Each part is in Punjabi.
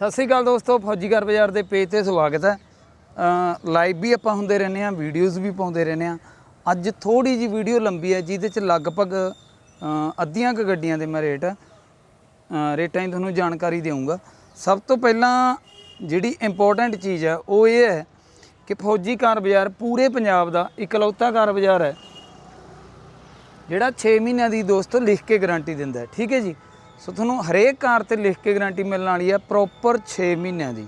ਸਤਿ ਸ੍ਰੀ ਅਕਾਲ ਦੋਸਤੋ, ਫੌਜੀ ਫੌਜੀਗਰ ਬਾਜ਼ਾਰ ਦੇ ਪੇਜ ਤੇ ਸਵਾਗਤ ਹੈ। ਲਾਈਵ ਵੀ ਆਪਾਂ ਹੁੰਦੇ ਰਹਿੰਦੇ ਆ ਵੀਡੀਓਜ਼ ਵੀ ਪਾਉਂਦੇ ਰਹਿੰਦੇ ਆ ਅੱਜ ਥੋੜੀ ਜੀ ਵੀਡੀਓ ਲੰਬੀ ਹੈ, ਜਿਹਦੇ ਚ ਲਗਭਗ ਅੱਧੀਆਂ ਕੁ ਗੱਡੀਆਂ ਦੇ ਮੈਂ ਰੇਟ ਰੇਟਾਂ ਦੀ ਤੁਹਾਨੂੰ ਜਾਣਕਾਰੀ ਦੇਵਾਂਗਾ ਸਭ ਤੋਂ ਪਹਿਲਾਂ ਜਿਹੜੀ ਇੰਪੋਰਟੈਂਟ ਚੀਜ਼ ਹੈ, ਉਹ ਇਹ ਹੈ ਕਿ ਫੌਜੀ ਕਾਰ ਬਾਜ਼ਾਰ ਪੂਰੇ ਪੰਜਾਬ ਦਾ ਇਕਲੌਤਾ ਕਾਰ ਬਾਜ਼ਾਰ ਹੈ, ਜਿਹੜਾ 6 ਮਹੀਨਿਆਂ ਦੀ ਦੋਸਤੋ ਲਿਖ ਕੇ ਗਾਰੰਟੀ ਦਿੰਦਾ ਠੀਕ ਹੈ ਜੀ? ਸੋ ਤੁਹਾਨੂੰ ਹਰੇਕ ਕਾਰ ਤੇ ਲਿਖ ਕੇ ਗਾਰੰਟੀ ਮਿਲਣ ਵਾਲੀ ਹੈ ਪ੍ਰੋਪਰ 6 ਮਹੀਨਿਆਂ ਦੀ।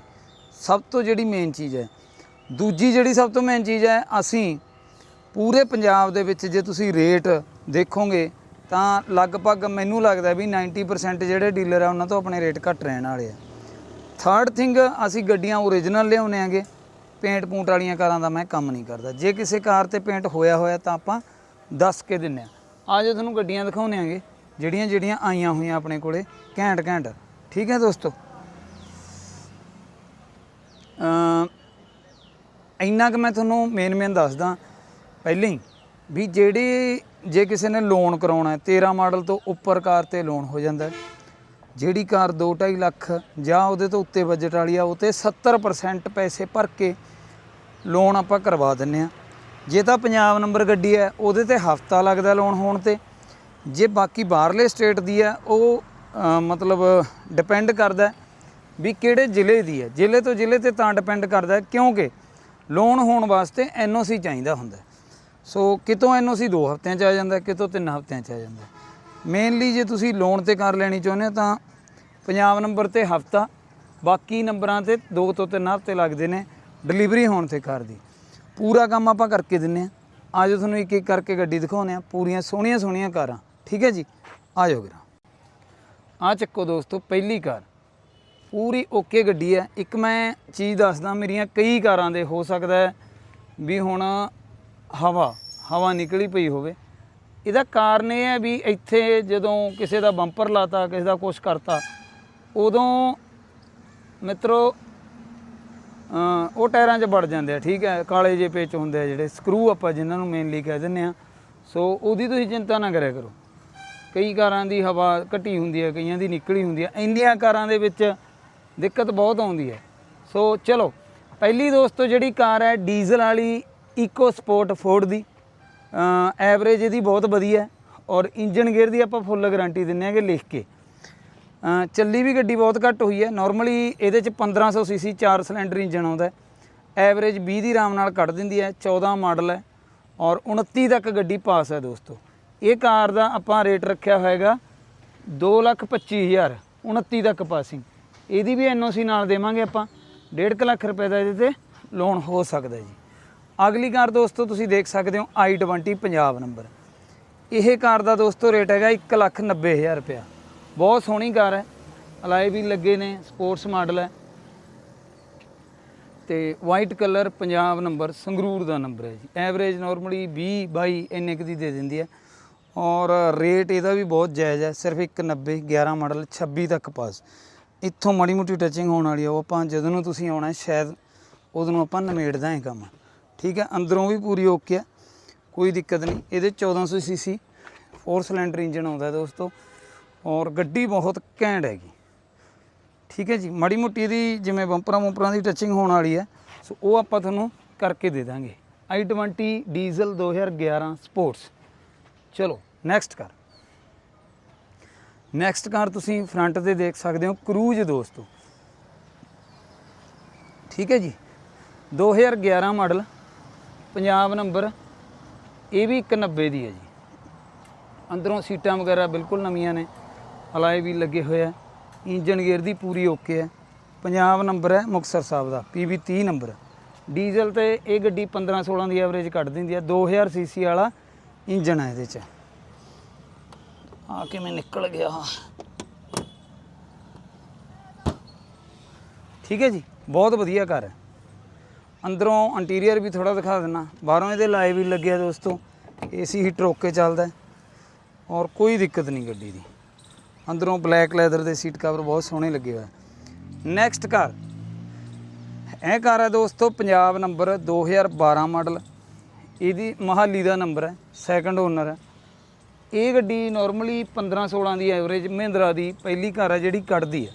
ਸਭ ਤੋਂ ਜਿਹੜੀ ਮੇਨ ਚੀਜ਼ ਹੈ। ਦੂਜੀ ਜਿਹੜੀ ਸਭ ਤੋਂ ਮੇਨ ਚੀਜ਼ ਹੈ, ਅਸੀਂ ਪੂਰੇ ਪੰਜਾਬ ਦੇ ਵਿੱਚ ਜੇ ਤੁਸੀਂ ਰੇਟ ਦੇਖੋਗੇ, ਤਾਂ ਲਗਭਗ ਮੈਨੂੰ ਲੱਗਦਾ ਵੀ 90% ਜਿਹੜੇ ਡੀਲਰ ਆ, ਉਹਨਾਂ ਤੋਂ ਆਪਣੇ ਰੇਟ ਘੱਟ ਰਹਿਣ ਵਾਲੇ ਆ। ਥਰਡ ਥਿੰਗ ਅਸੀਂ ਗੱਡੀਆਂ ਓਰੀਜਨਲ ਲਿਆਉਂਦੇ ਆਂਗੇ। ਪੇਂਟ ਪੂੰਟ ਵਾਲੀਆਂ ਕਾਰਾਂ ਦਾ ਮੈਂ ਕੰਮ ਨਹੀਂ ਕਰਦਾ। ਜੇ ਕਿਸੇ ਕਾਰ ਤੇ ਪੇਂਟ ਹੋਇਆ ਹੋਇਆ ਤਾਂ ਆਪਾਂ ਦੱਸ ਕੇ ਦਿੰਨੇ ਆ। ਆਜੋ ਤੁਹਾਨੂੰ ਗੱਡੀਆਂ ਦਿਖਾਉਂਦੇ ਆਂਗੇ। ਜਿਹੜੀਆਂ ਜਿਹੜੀਆਂ ਆਈਆਂ ਹੋਈਆਂ ਆਪਣੇ ਕੋਲੇ, ਘੈਂਟ ਘੈਂਟ। ਠੀਕ ਹੈ ਦੋਸਤੋ? ਇੰਨਾ ਕਿ ਮੈਂ ਤੁਹਾਨੂੰ ਮੇਨ ਮੇਨ ਦੱਸਦਾ। ਪਹਿਲਾਂ ਹੀ ਵੀ ਜਿਹੜੀ ਜੇ ਕਿਸੇ ਨੇ ਲੋਨ ਕਰਾਉਣਾ ਹੈ 13 ਮਾਡਲ ਤੋਂ ਉੱਪਰ ਕਾਰ ਤੇ ਲੋਨ ਹੋ ਜਾਂਦਾ ਜਿਹੜੀ ਕਾਰ 2.5 ਲੱਖ ਜਾਂ ਉਹਦੇ ਤੋਂ ਉੱਤੇ ਬਜਟ ਵਾਲੀ ਆ, ਉਹ ਤੇ 70% ਪੈਸੇ ਭਰ ਕੇ ਲੋਨ ਆਪਾਂ ਕਰਵਾ ਦਿੰਨੇ ਆ। ਜੇ ਤਾਂ ਪੰਜਾਬ ਨੰਬਰ ਗੱਡੀ ਹੈ, ਉਹਦੇ ਤੇ ਹਫਤਾ ਲੱਗਦਾ ਲੋਨ ਹੋਣ ਤੇ। ਜੇ ਬਾਕੀ ਬਾਹਰਲੇ ਸਟੇਟ ਦੀ ਹੈ, ਉਹ ਮਤਲਬ ਡਿਪੈਂਡ ਕਰਦਾ ਵੀ ਕਿਹੜੇ ਜ਼ਿਲ੍ਹੇ ਦੀ ਹੈ। ਜ਼ਿਲ੍ਹੇ ਤੋਂ ਜ਼ਿਲ੍ਹੇ ਤੇ ਤਾਂ ਡਿਪੈਂਡ ਕਰਦਾ ਕਿਉਂਕਿ ਲੋਨ ਹੋਣ ਵਾਸਤੇ ਐਨਓਸੀ ਚਾਹੀਦਾ ਹੁੰਦਾ ਸੋ ਕਿਤੋਂ ਐਨਓਸੀ 2 ਹਫ਼ਤਿਆਂ ਚ ਆ ਜਾਂਦਾ ਕਿਤੋਂ 3 ਹਫ਼ਤਿਆਂ ਚ ਆ ਜਾਂਦਾ ਮੇਨਲੀ ਜੇ ਤੁਸੀਂ ਲੋਨ ਤੇ ਕਾਰ ਲੈਣੀ ਚਾਹੁੰਦੇ ਹੋ, ਤਾਂ ਪੰਜਾਬ ਨੰਬਰ ਤੇ ਹਫ਼ਤਾ, ਬਾਕੀ ਨੰਬਰਾਂ ਤੇ 2 ਤੋਂ 3 ਹਫ਼ਤੇ ਲੱਗਦੇ ਨੇ ਡਿਲੀਵਰੀ ਹੋਣ ਤੇ ਕਾਰ ਦੀ। ਪੂਰਾ ਕੰਮ ਆਪਾਂ ਕਰਕੇ ਦਿੰਨੇ ਆ ਆਜੋ ਤੁਹਾਨੂੰ ਇੱਕ ਇੱਕ ਕਰਕੇ ਗੱਡੀ ਦਿਖਾਉਂਦੇ ਆ ਪੂਰੀਆਂ ਸੋਹਣੀਆਂ ਸੋਹਣੀਆਂ ਕਾਰਾਂ। ਠੀਕ ਹੈ ਜੀ? ਆ ਆਜੋ ਵੀਰਾ। ਆ ਚੱਕੋ ਦੋਸਤੋ, ਪਹਿਲੀ ਕਾਰ। ਪੂਰੀ ਓਕੇ ਗੱਡੀ ਹੈ। ਇੱਕ ਮੈਂ ਚੀਜ਼ ਦੱਸਦਾ, ਮੇਰੀਆਂ ਕਈ ਕਾਰਾਂ ਦੇ ਹੋ ਸਕਦਾ ਵੀ ਹੁਣ ਹਵਾ ਹਵਾ ਨਿਕਲੀ ਪਈ ਹੋਵੇ। ਇਹਦਾ ਕਾਰਨ ਇਹ ਹੈ ਵੀ ਇੱਥੇ ਜਦੋਂ ਕਿਸੇ ਦਾ ਬੰਪਰ ਲਾਤਾ, ਕਿਸੇ ਦਾ ਕੁਛ ਕਰਤਾ, ਉਦੋਂ ਮਿੱਤਰੋ ਉਹ ਟਾਇਰਾਂ 'ਚ ਵੜ ਜਾਂਦੇ ਆ, ਠੀਕ ਹੈ? ਕਾਲੇ ਜੇ ਪੇਚ ਹੁੰਦੇ ਆ ਜਿਹੜੇ ਸਕਰੂ ਆਪਾਂ ਜਿਨ੍ਹਾਂ ਨੂੰ ਮੇਨਲੀ ਕਹਿ ਦਿੰਦੇ ਆ। ਸੋ ਉਹਦੀ ਤੁਸੀਂ ਚਿੰਤਾ ਨਾ ਕਰਿਆ ਕਰੋ। ਕਈ ਕਾਰਾਂ ਦੀ ਹਵਾ ਘਟੀ ਹੁੰਦੀ ਹੈ, ਕਈਆਂ ਦੀ ਨਿਕਲੀ ਹੁੰਦੀ ਹੈ। ਇੰਨੀਆਂ ਕਾਰਾਂ ਦੇ ਵਿੱਚ ਦਿੱਕਤ ਬਹੁਤ ਆਉਂਦੀ ਹੈ। ਸੋ ਚਲੋ, ਪਹਿਲੀ ਦੋਸਤੋ ਜਿਹੜੀ ਕਾਰ ਹੈ, ਡੀਜ਼ਲ ਵਾਲੀ ਇਕੋ ਸਪੋਰਟ ਫੋਰਡ ਦੀ। ਐਵਰੇਜ ਇਹਦੀ ਬਹੁਤ ਵਧੀਆ ਔਰ ਇੰਜਨ ਗੇਅਰ ਦੀ ਆਪਾਂ ਫੁੱਲ ਗਾਰੰਟੀ ਦਿੰਨੇ ਆਗੇ ਲਿਖ ਕੇ। ਚੱਲੀ ਵੀ ਗੱਡੀ ਬਹੁਤ ਘੱਟ ਹੋਈ ਹੈ। ਨਾਰਮਲੀ ਇਹਦੇ ਚ 1500 ਸੀਸੀ 4 ਸਿਲੰਡਰ ਇੰਜਨ ਆਉਂਦਾ ਹੈ। ਐਵਰੇਜ 20 ਦੀ ਆਰਾਮ ਨਾਲ ਕੱਢ ਦਿੰਦੀ ਹੈ 14 ਮਾਡਲ ਹੈ ਔਰ 29 ਤੱਕ ਗੱਡੀ ਪਾਸ ਹੈ ਦੋਸਤੋ। ਇਹ ਕਾਰ ਦਾ ਆਪਾਂ ਰੇਟ ਰੱਖਿਆ ਹੋਏਗਾ 225000 29 ਤੱਕ ਪਾਸਿੰਗ ਇਹਦੀ ਵੀ ਐਨਓਸੀ ਨਾਲ ਦੇਵਾਂਗੇ ਆਪਾਂ 1.5 ਲੱਖ ਰੁਪਏ ਦਾ ਇਹਦੇ ਤੇ ਲੋਨ ਹੋ ਸਕਦਾ ਜੀ। ਅਗਲੀ ਕਾਰ ਦੋਸਤੋ, ਤੁਸੀਂ ਦੇਖ ਸਕਦੇ ਹੋ i20 ਪੰਜਾਬ ਨੰਬਰ ਇਹ ਕਾਰ ਦਾ ਦੋਸਤੋ ਰੇਟ ਹੈਗਾ 190000 ਰੁਪਇਆ। ਬਹੁਤ ਸੋਹਣੀ ਕਾਰ ਹੈ ਅਲਾਈ ਵੀ ਲੱਗੇ ਨੇ ਸਪੋਰਟਸ ਮਾਡਲ ਹੈ। ਤੇ white colour Punjab number Sangrur ਦਾ ਨੰਬਰ ਹੈ ਜੀ। ਐਵਰੇਜ ਨਾਰਮਲੀ 20 22 ਇੰਨੇ ਕੁ ਦੀ ਦੇ ਦਿੰਦੀ ਹੈ। ਔਰ ਰੇਟ ਇਹਦਾ ਵੀ ਬਹੁਤ ਜਾਇਜ਼ ਹੈ, ਸਿਰਫ 190 11 ਮਾਡਲ 26 ਤੱਕ ਪਾਸ ਇੱਥੋਂ ਮਾੜੀ ਮੋਟੀ ਟੱਚਿੰਗ ਹੋਣ ਵਾਲੀ ਆ, ਉਹ ਆਪਾਂ ਜਦੋਂ ਨੂੰ ਤੁਸੀਂ ਆਉਣਾ ਸ਼ਾਇਦ ਉਦੋਂ ਨੂੰ ਆਪਾਂ ਨਮੇੜਦਾ ਹੈ ਕੰਮ। ਠੀਕ ਹੈ, ਅੰਦਰੋਂ ਵੀ ਪੂਰੀ ਓਕੇ ਹੈ, ਕੋਈ ਦਿੱਕਤ ਨਹੀਂ। ਇਹਦੇ 1400 ਸੀਸੀ 4 ਸਿਲੰਡਰ ਇੰਜਨ ਆਉਂਦਾ ਦੋਸਤੋ, ਔਰ ਗੱਡੀ ਬਹੁਤ ਘੈਂਟ ਹੈਗੀ। ਠੀਕ ਹੈ ਜੀ, ਮਾੜੀ ਮੋਟੀ ਇਹਦੀ ਜਿਵੇਂ ਬੰਪਰਾਂ ਬੰਪਰਾਂ ਦੀ ਟੱਚਿੰਗ ਹੋਣ ਵਾਲੀ ਹੈ, ਸੋ ਉਹ ਆਪਾਂ ਤੁਹਾਨੂੰ ਕਰਕੇ ਦੇ ਦਾਂਗੇ। i20 ਡੀਜ਼ਲ 2011 ਸਪੋਰਟਸ ਚਲੋ ਨੈਕਸਟ ਕਾਰ ਨੈਕਸਟ ਕਾਰ ਤੁਸੀਂ ਫਰੰਟ ਤੇ ਦੇਖ ਸਕਦੇ ਹੋ ਕਰੂਜ਼ ਦੋਸਤੋ। ਠੀਕ ਹੈ ਜੀ? 2011 ਮਾਡਲ ਪੰਜਾਬ ਨੰਬਰ ਇਹ ਵੀ 190 ਦੀ ਹੈ ਜੀ। ਅੰਦਰੋਂ ਸੀਟਾਂ ਵਗੈਰਾ ਬਿਲਕੁਲ ਨਵੀਆਂ ਨੇ ਅਲਾਈ ਵੀ ਲੱਗੇ ਹੋਏ ਆ। ਇੰਜਨ ਗੇਅਰ ਦੀ ਪੂਰੀ ਓਕੇ ਹੈ। ਪੰਜਾਬ ਨੰਬਰ ਹੈ ਮੁਕਤਸਰ ਸਾਹਿਬ ਦਾ PB 30 ਨੰਬਰ ਡੀਜ਼ਲ ਤੇ ਇਹ ਗੱਡੀ 15 16 ਦੀ ਐਵਰੇਜ ਕੱਢ ਦਿੰਦੀ ਹੈ। 2000 ਸੀਸੀ ਵਾਲਾ ਇੰਜਨ ਹੈ ਇਹਦੇ 'ਚ। ਆ ਕਿਵੇਂ ਨਿਕਲ ਗਿਆ? ਠੀਕ ਹੈ ਜੀ, ਬਹੁਤ ਵਧੀਆ ਕਾਰ ਹੈ। ਅੰਦਰੋਂ ਇੰਟੀਰੀਅਰ ਵੀ ਥੋੜਾ ਦਿਖਾ ਦਿੰਨਾ। ਬਾਹਰੋਂ ਇਹਦੇ ਲਾਏ ਵੀ ਲੱਗਿਆ ਦੋਸਤੋ। ਏਸੀ ਹੀਟਰ ਓਕੇ ਚੱਲਦਾ ਔਰ ਕੋਈ ਦਿੱਕਤ ਨਹੀਂ ਗੱਡੀ ਦੀ। ਅੰਦਰੋਂ ਬਲੈਕ ਲੈਦਰ ਦੇ ਸੀਟ ਕਵਰ ਬਹੁਤ ਸੋਹਣੇ ਲੱਗੇ ਹੋਏ ਨੈਕਸਟ ਕਾਰ ਇਹ ਕਾਰ ਹੈ ਦੋਸਤੋ, ਪੰਜਾਬ ਨੰਬਰ 2012 ਮਾਡਲ ਇਹਦੀ ਮਹਾਲੀ ਦਾ ਨੰਬਰ ਹੈ ਸੈਕੰਡ ਓਨਰ ਹੈ। ਇਹ ਗੱਡੀ ਨਾਰਮਲੀ 15 16 ਦੀ ਐਵਰੇਜ ਮਹਿੰਦਰਾ ਦੀ ਪਹਿਲੀ ਕਾਰ ਹੈ ਜਿਹੜੀ ਕੱਢਦੀ ਹੈ।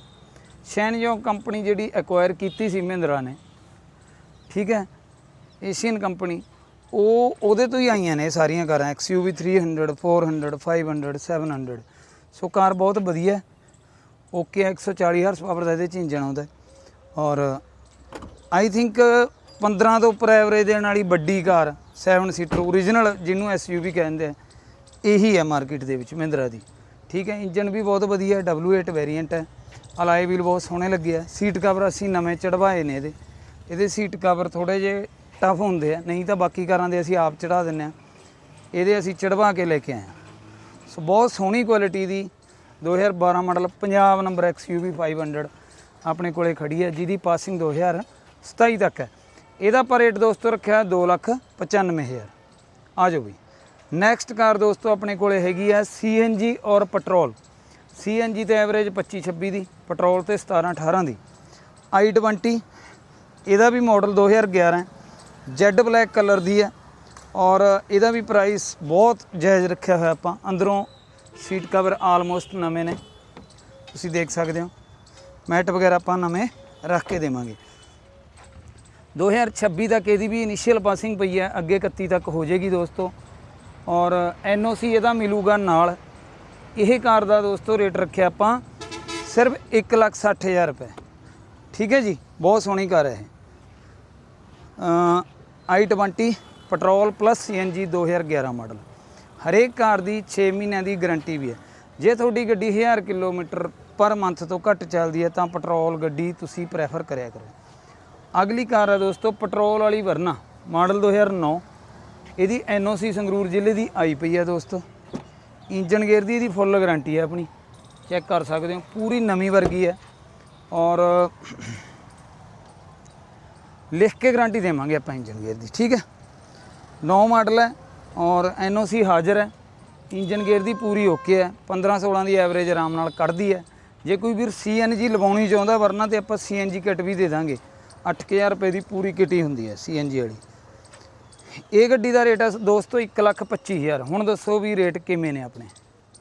ਸ਼ੈਨਯੋਗ ਕੰਪਨੀ ਜਿਹੜੀ ਐਕਵਾਇਰ ਕੀਤੀ ਸੀ ਮਹਿੰਦਰਾ ਨੇ, ਠੀਕ ਹੈ? ਏਸ਼ੀਅਨ ਕੰਪਨੀ ਉਹ ਉਹਦੇ ਤੋਂ ਹੀ ਆਈਆਂ ਨੇ ਇਹ ਸਾਰੀਆਂ ਕਾਰਾਂ, XUV 300 400 500 700 ਸੋ ਕਾਰ ਬਹੁਤ ਵਧੀਆ ਹੈ। ਓਕੇ 140 ਹਾਰਸ ਪਾਵਰ ਦਾ ਇਹਦੇ ਚ ਇੰਜਨ ਆਉਂਦਾ ਔਰ ਆਈ ਥਿੰਕ 15 ਤੋਂ ਉੱਪਰ ਐਵਰੇਜ ਦੇਣ ਵਾਲੀ ਵੱਡੀ ਕਾਰ 7 ਸੀਟਰ ਓਰੀਜਨਲ ਜਿਹਨੂੰ SUV ਕਹਿੰਦੇ ਆ, ਇਹੀ ਹੈ ਮਾਰਕੀਟ ਦੇ ਵਿੱਚ ਮਹਿੰਦਰਾ ਦੀ। ਠੀਕ ਹੈ ਇੰਜਨ ਵੀ ਬਹੁਤ ਵਧੀਆ ਹੈ W8 ਵੇਰੀਐਂਟ ਹੈ। ਅਲਾਈ ਵੀਲ ਬਹੁਤ ਸੋਹਣੇ ਲੱਗੇ ਆ। ਸੀਟ ਕਵਰ ਅਸੀਂ ਨਵੇਂ ਚੜਵਾਏ ਨੇ ਇਹਦੇ। ਇਹਦੇ ਸੀਟ ਕਵਰ ਥੋੜੇ ਜੇ ਟਫ ਹੁੰਦੇ ਆ, ਨਹੀਂ ਤਾਂ ਬਾਕੀ ਕਾਰਾਂ ਦੇ ਅਸੀਂ ਆਪ ਚੜਾ ਦਿੰਨੇ ਆ। ਇਹਦੇ ਅਸੀਂ ਚੜਵਾ ਕੇ ਲੈ ਕੇ ਆਏ ਹਾਂ ਸੋ ਬਹੁਤ ਸੋਹਣੀ ਕੁਆਲਿਟੀ ਦੀ 2012 ਮਾਡਲ ਪੰਜਾਬ ਨੰਬਰ XUV 500 ਆਪਣੇ ਕੋਲੇ ਖੜੀ ਹੈ, ਜਿਹਦੀ ਪਾਸਿੰਗ 2027 ਤੱਕ ਹੈ। ਇਹਦਾ ਪਰ ਰੇਟ ਦੋਸਤੋ ਰੱਖਿਆ 295000 ਆ ਜਾਓ ਵੀ ਨੈਕਸਟ ਕਾਰ ਦੋਸਤੋ ਆਪਣੇ ਕੋਲੇ ਹੈਗੀ ਹੈ CNG ਔਰ ਪੈਟਰੋਲ CNG ਤੇ ਐਵਰੇਜ 25 26 ਦੀ ਪੈਟਰੋਲ ਤੇ 17 18 ਦੀ। I20 ਇਹਦਾ ਵੀ ਮਾਡਲ 2011 ਹੈ। ਜੈਡ ਬਲੈਕ ਕਲਰ ਦੀ ਹੈ ਔਰ ਇਹਦਾ ਵੀ ਪ੍ਰਾਈਸ ਬਹੁਤ ਜਾਇਜ਼ ਰੱਖਿਆ ਹੋਇਆ ਆਪਾਂ। ਅੰਦਰੋਂ ਸੀਟ ਕਵਰ ਆਲਮੋਸਟ ਨਵੇਂ ਨੇ। ਤੁਸੀਂ ਦੇਖ ਸਕਦੇ ਹੋ। ਮੈਟ ਵਗੈਰਾ ਆਪਾਂ ਨਵੇਂ ਰੱਖ ਕੇ ਦੇਵਾਂਗੇ। 2026 ਤੱਕ ਇਹਦੀ ਵੀ ਇਨੀਸ਼ੀਅਲ ਪਾਸਿੰਗ ਪਈ ਹੈ। ਅੱਗੇ 31 ਤੱਕ ਹੋ ਜਾਏਗੀ ਦੋਸਤੋ। ਔਰ ਐਨਓਸੀ ਇਹਦਾ ਮਿਲੂਗਾ ਨਾਲ। ਇਹ ਕਾਰ ਦਾ ਦੋਸਤੋ ਰੇਟ ਰੱਖਿਆ ਆਪਾਂ ਸਿਰਫ 160000 ਰੁਪਏ। ਠੀਕ ਹੈ ਜੀ? ਬਹੁਤ ਸੋਹਣੀ ਕਾਰ ਹੈ ਇਹ। i20 petrol plus CNG 2011 model ਹਰੇਕ ਕਾਰ ਦੀ 6 ਮਹੀਨਿਆਂ ਦੀ ਗਾਰੰਟੀ ਵੀ ਹੈ। ਜੇ ਤੁਹਾਡੀ ਗੱਡੀ 1000 ਕਿਲੋਮੀਟਰ ਪਰ ਮੰਥ ਤੋਂ ਘੱਟ ਚੱਲਦੀ ਹੈ ਤਾਂ ਪੈਟਰੋਲ ਗੱਡੀ ਤੁਸੀਂ ਪ੍ਰੈਫਰ ਕਰਿਆ ਕਰੋ। ਅਗਲੀ ਕਾਰ ਹੈ ਦੋਸਤੋ, ਪੈਟਰੋਲ ਵਾਲੀ ਵਰਨਾ, ਮਾਡਲ 2009 ਇਹਦੀ ਐਨਓਸੀ ਸੰਗਰੂਰ ਜ਼ਿਲ੍ਹੇ ਦੀ ਆਈ ਪਈ ਹੈ ਦੋਸਤੋ। ਇੰਜਨ ਗੇਅਰ ਦੀ ਇਹਦੀ ਫੁੱਲ ਗਾਰੰਟੀ ਹੈ ਆਪਣੀ। ਚੈੱਕ ਕਰ ਸਕਦੇ ਹੋ, ਪੂਰੀ ਨਵੀਂ ਵਰਗੀ ਹੈ ਔਰ ਲਿਖ ਕੇ ਗਾਰੰਟੀ ਦੇਵਾਂਗੇ ਆਪਾਂ ਇੰਜਨ ਗੇਅਰ ਦੀ, ਠੀਕ ਹੈ ਨੌ ਮਾਡਲ ਹੈ ਔਰ ਐਨਓਸੀ ਹਾਜ਼ਰ ਹੈ ਇੰਜਨ ਗੇਅਰ ਦੀ ਪੂਰੀ ਓਕੇ ਹੈ 15 16 ਦੀ ਐਵਰੇਜ ਆਰਾਮ ਨਾਲ ਕੱਢਦੀ ਹੈ ਜੇ ਕੋਈ ਵੀਰ ਸੀਐਨਜੀ ਲਵਾਉਣੀ ਚਾਹੁੰਦਾ ਵਰਨਾ ਤੇ ਆਪਾਂ ਸੀਐਨਜੀ ਕਿੱਟ ਵੀ ਦੇ ਦਾਂਗੇ। 8000 ਰੁਪਏ ਦੀ ਪੂਰੀ ਕਿਟੀ ਹੁੰਦੀ ਹੈ ਸੀਐਨਜੀ ਵਾਲੀ। ਇਹ ਗੱਡੀ ਦਾ ਰੇਟ ਹੈ ਦੋਸਤੋ 125000 ਹੁਣ ਦੱਸੋ ਵੀ ਰੇਟ ਕਿਵੇਂ ਨੇ ਆਪਣੇ?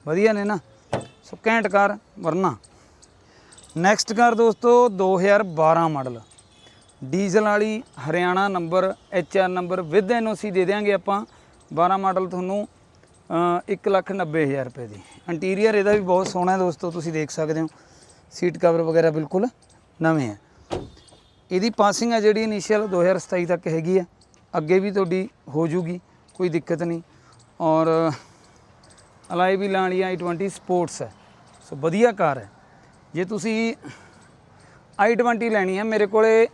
ਵਧੀਆ ਨੇ ਨਾ? ਸੋ ਘੈਂਟ ਕਾਰ ਵਰਨਾ। ਨੈਕਸਟ ਕਾਰ ਦੋਸਤੋ 2012 ਮਾਡਲ। ਡੀਜ਼ਲ ਵਾਲੀ Haryana number HR number with NOC ਦੇ ਦੇਾਂਗੇ ਆਪਾਂ। 12 ਮਾਡਲ ਤੁਹਾਨੂੰ ਅ, 190000 ਰੁਪਏ ਦੀ। ਇੰਟੀਰੀਅਰ ਇਹਦਾ ਵੀ ਬਹੁਤ ਸੋਹਣਾ ਹੈ ਦੋਸਤੋ ਤੁਸੀਂ ਦੇਖ ਸਕਦੇ ਹੋ। ਸੀਟ ਕਵਰ ਵਗੈਰਾ ਬਿਲਕੁਲ ਨਵੇਂ ਹੈ। ਇਹਦੀ ਪਾਸਿੰਗ ਆ ਜਿਹੜੀ ਇਨੀਸ਼ੀਅਲ 2027 ਤੱਕ ਹੈਗੀ ਹੈ ਅੱਗੇ ਵੀ ਤੁਹਾਡੀ ਹੋ ਜੂਗੀ, ਕੋਈ ਦਿੱਕਤ ਨਹੀਂ। ਔਰ ਅਲਾਈ ਵੀ ਲਾਣੀ i20 ਸਪੋਰਟਸ ਹੈ ਸੋ ਵਧੀਆ ਕਾਰ ਹੈ ਜੇ ਤੁਸੀਂ i20 ਲੈਣੀ ਹੈ ਮੇਰੇ ਕੋਲੇ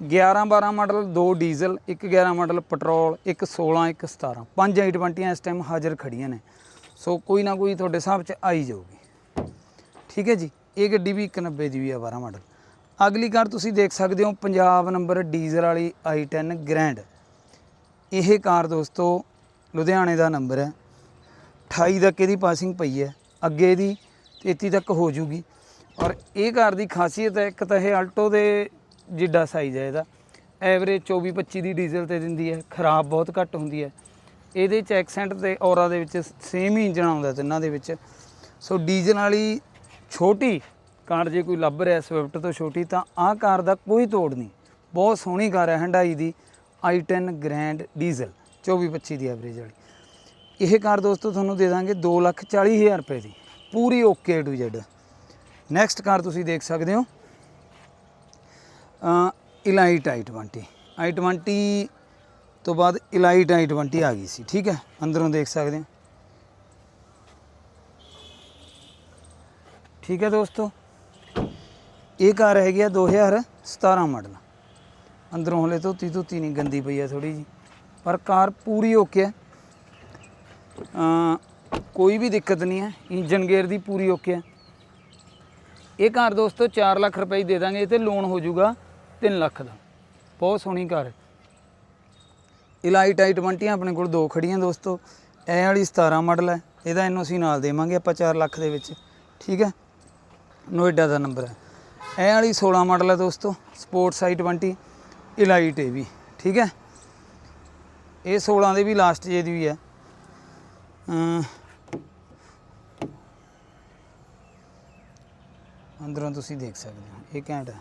11 12 ਮਾਡਲ, ਦੋ ਡੀਜ਼ਲ, ਇੱਕ 11 ਮਾਡਲ ਪੈਟਰੋਲ, ਇੱਕ 16 ਇੱਕ 17 ਪੰਜ i20 ਇਸ ਟਾਈਮ ਹਾਜ਼ਰ ਖੜੀਆਂ ਨੇ। ਸੋ ਕੋਈ ਨਾ ਕੋਈ ਤੁਹਾਡੇ ਹਿਸਾਬ 'ਚ ਆਈ ਜਾਊਗੀ। ਠੀਕ ਹੈ ਜੀ? ਇਹ ਗੱਡੀ ਵੀ 190 ਦੀ ਵੀ ਆ 12 ਮਾਡਲ। ਅਗਲੀ ਕਾਰ ਤੁਸੀਂ ਦੇਖ ਸਕਦੇ ਹੋ, ਪੰਜਾਬ ਨੰਬਰ ਡੀਜ਼ਲ ਵਾਲੀ i10 ਗ੍ਰੈਂਡ। ਇਹ ਕਾਰ ਦੋਸਤੋ, ਲੁਧਿਆਣੇ ਦਾ ਨੰਬਰ ਹੈ। 28 ਤੱਕ ਇਹਦੀ ਪਾਸਿੰਗ ਪਈ ਹੈ, ਅੱਗੇ ਦੀ 33 ਤੱਕ ਹੋ ਜੂਗੀ। ਔਰ ਇਹ ਕਾਰ ਦੀ ਖਾਸੀਅਤ ਹੈ, ਇੱਕ ਤਾਂ ਇਹ ਆਲਟੋ ਦੇ ਜਿੱਡਾ ਸਾਈਜ਼ ਹੈ ਇਹਦਾ। ਐਵਰੇਜ 24 25 ਦੀ ਡੀਜ਼ਲ ਤੇ ਦਿੰਦੀ ਹੈ, ਖਰਾਬ ਬਹੁਤ ਘੱਟ ਹੁੰਦੀ ਹੈ। ਇਹਦੇ ਚ ਐਕਸੈਂਟ ਤੇ ਔਰਾ ਦੇ ਵਿੱਚ ਸੇਮ ਹੀ ਇੰਜਣ ਆਉਂਦਾ ਤਿੰਨਾਂ ਦੇ ਵਿੱਚ। ਸੋ ਡੀਜ਼ਲ ਵਾਲੀ ਛੋਟੀ ਕਾਰ ਜੇ ਕੋਈ ਲੱਭ ਰਿਹਾ ਸਵਿਫਟ ਤੋਂ ਛੋਟੀ, ਤਾਂ ਆਹ ਕਾਰ ਦਾ ਕੋਈ ਤੋੜ ਨਹੀਂ। ਬਹੁਤ ਸੋਹਣੀ ਕਾਰ ਹੈ ਹੰਡਾਈ ਦੀ i10 ਗ੍ਰੈਂਡ ਡੀਜ਼ਲ 24 25 ਦੀ ਐਵਰੇਜ ਵਾਲੀ। ਇਹ ਕਾਰ ਦੋਸਤੋ, ਤੁਹਾਨੂੰ ਦੇ ਦਾਂਗੇ 240000 ਰੁਪਏ ਦੀ। ਪੂਰੀ okay to Z next car ਤੁਸੀਂ ਦੇਖ ਸਕਦੇ ਹੋ। ਇਲਾਈਟ i20 i20 ਤੋਂ ਬਾਅਦ ਇਲਾਈਟ i20 ਆ ਗਈ ਸੀ, ਠੀਕ ਹੈ? ਅੰਦਰੋਂ ਦੇਖ ਸਕਦੇ ਹੋ। ਠੀਕ ਹੈ ਦੋਸਤੋ? ਇਹ ਕਾਰ ਹੈਗੀ ਆ 2017 ਮਾਡਲ। ਅੰਦਰੋਂ ਹਲੇ ਧੋਤੀ ਧੋਤੀ ਨਹੀਂ, ਗੰਦੀ ਪਈ ਆ ਥੋੜੀ ਜੀ ਪਰ ਕਾਰ ਪੂਰੀ ਓਕੇ ਹੈ ਕੋਈ ਵੀ ਦਿੱਕਤ ਨਹੀਂ ਹੈ ਇੰਜਨ ਗੇਅਰ ਦੀ ਪੂਰੀ ਓਕੇ ਹੈ ਇਹ ਕਾਰ ਦੋਸਤੋ 4 ਲੱਖ ਰੁਪਏ ਦੇ ਦਾਂਗੇ, ਇਹ ਤੇ ਲੋਨ ਹੋ ਜਾਊਗਾ 3 ਲੱਖ ਦਾ। ਬਹੁਤ ਸੋਹਣੀ ਕਾਰ ਹੈ ਇਲਾਈਟ i20 ਆਪਣੇ ਕੋਲ ਦੋ ਖੜੀਆਂ ਦੋਸਤੋ। ਇਹ ਵਾਲੀ 17 ਮਾਡਲ ਹੈ ਇਹਦਾ ਐਨਓਸੀ ਨਾਲ ਦੇਵਾਂਗੇ ਆਪਾਂ 4 ਲੱਖ ਦੇ ਵਿੱਚ। ਠੀਕ ਹੈ ਨੋਇਡਾ ਦਾ ਨੰਬਰ ਹੈ ਇਹ ਵਾਲੀ 16 ਮਾਡਲ ਹੈ ਦੋਸਤੋ ਸਪੋਰਟਸ i20 ਇਲਾਈਟ ਇਹ ਵੀ, ਠੀਕ ਹੈ? ਇਹ 16 ਦੇ ਵੀ ਲਾਸਟ ਜੇ ਦੀ ਵੀ ਹੈ। ਅੰਦਰੋਂ ਤੁਸੀਂ ਦੇਖ ਸਕਦੇ ਹੋ, ਇਹ ਘੈਂਟ ਹੈ।